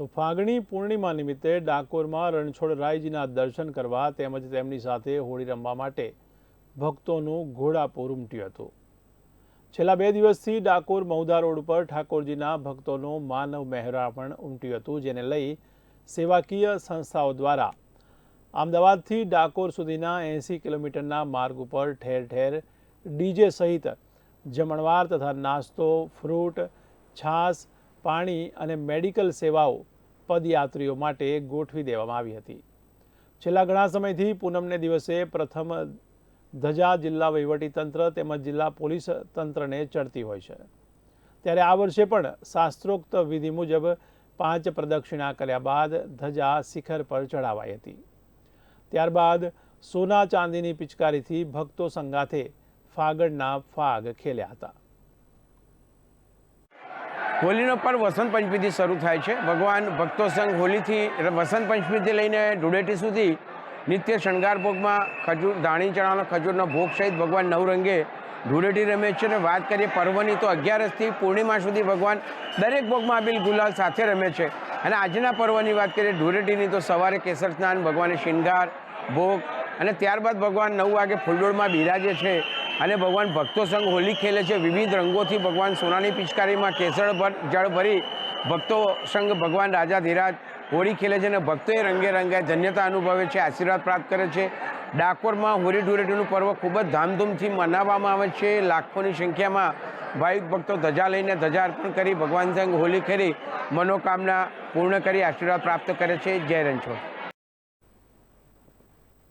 તો ફાગણી પૂર્ણિમા નિમિત્તે ડાકોરમાં રણછોડરાયજીના દર્શન કરવા તેમજ તેમની સાથે હોળી રમવા માટે ભક્તોનું ઘોડાપૂર ઉમટ્યું હતું. છેલ્લા બે દિવસથી ડાકોર મૌદા રોડ પર ઠાકોરજીના ભક્તોનું માનવ મહેરામણ ઉમટ્યું હતું, જેને લઈ સેવાકીય સંસ્થાઓ દ્વારા અમદાવાદથી ડાકોર સુધીના એંસી કિલોમીટરના માર્ગ ઉપર ઠેર ઠેર ડીજે સહિત જમણવાર તથા નાસ્તો, ફ્રૂટ, છાશ પાણી અને મેડિકલ સેવાઓ પદયાત્રીઓ માટે ગોઠવી દેવામાં આવી હતી. છેલ્લા ઘણા સમયથી પૂનમને દિવસે પ્રથમ ધજા જિલ્લા વહીવટીતંત્ર તેમજ જિલ્લા પોલીસ તંત્રને ચડતી હોય છે. ત્યારે આ વર્ષે પણ શાસ્ત્રોક્ત વિધિ મુજબ પાંચ પ્રદક્ષિણા કર્યા બાદ ધજા શિખર પર ચડાવાઈ હતી. ત્યારબાદ સોના ચાંદીની પિચકારીથી ભક્તો સંગાથે ફાગણના ફાગ ખેલ્યા હતા. હોલીનો પર્વ વસંત પંચમીથી શરૂ થાય છે. ભગવાન ભક્તો સંઘ હોલીથી વસંત પંચમીથી લઈને ધૂળેટી સુધી નિત્ય શણગાર ભોગમાં ખજૂર, ધાણી ચણાનો ખજૂરનો ભોગ સહિત ભગવાન નવરંગે ધૂળેટી રમે છે. અને વાત કરીએ પર્વની, તો અગિયારસથી પૂર્ણિમા સુધી ભગવાન દરેક ભોગમાં આબિલ ગુલાલ સાથે રમે છે. અને આજના પર્વની વાત કરીએ ધૂળેટીની, તો સવારે કેસર સ્નાન, ભગવાને શિંગાર ભોગ અને ત્યારબાદ ભગવાન નવ વાગે ફૂલડોળમાં બિરાજે છે. અને ભગવાન ભક્તો સંગ હોલી ખેલે છે. વિવિધ રંગોથી ભગવાન સોનાની પિચકારીમાં કેસર જળ ભરી ભક્તો સંઘ ભગવાન રાજા ધીરાજ હોળી ખેલે છે અને ભક્તોએ રંગે રંગે ધન્યતા અનુભવે છે, આશીર્વાદ પ્રાપ્ત કરે છે. ડાકોરમાં હોળી ધૂળેટીનું પર્વ ખૂબ જ ધામધૂમથી મનાવવામાં આવે છે. લાખોની સંખ્યામાં ભાવિક ભક્તો ધજા લઈને ધજા અર્પણ કરી ભગવાન સંઘ હોલી ખેલી મનોકામના પૂર્ણ કરી, આશીર્વાદ પ્રાપ્ત કરે છે. જય રણછોડ.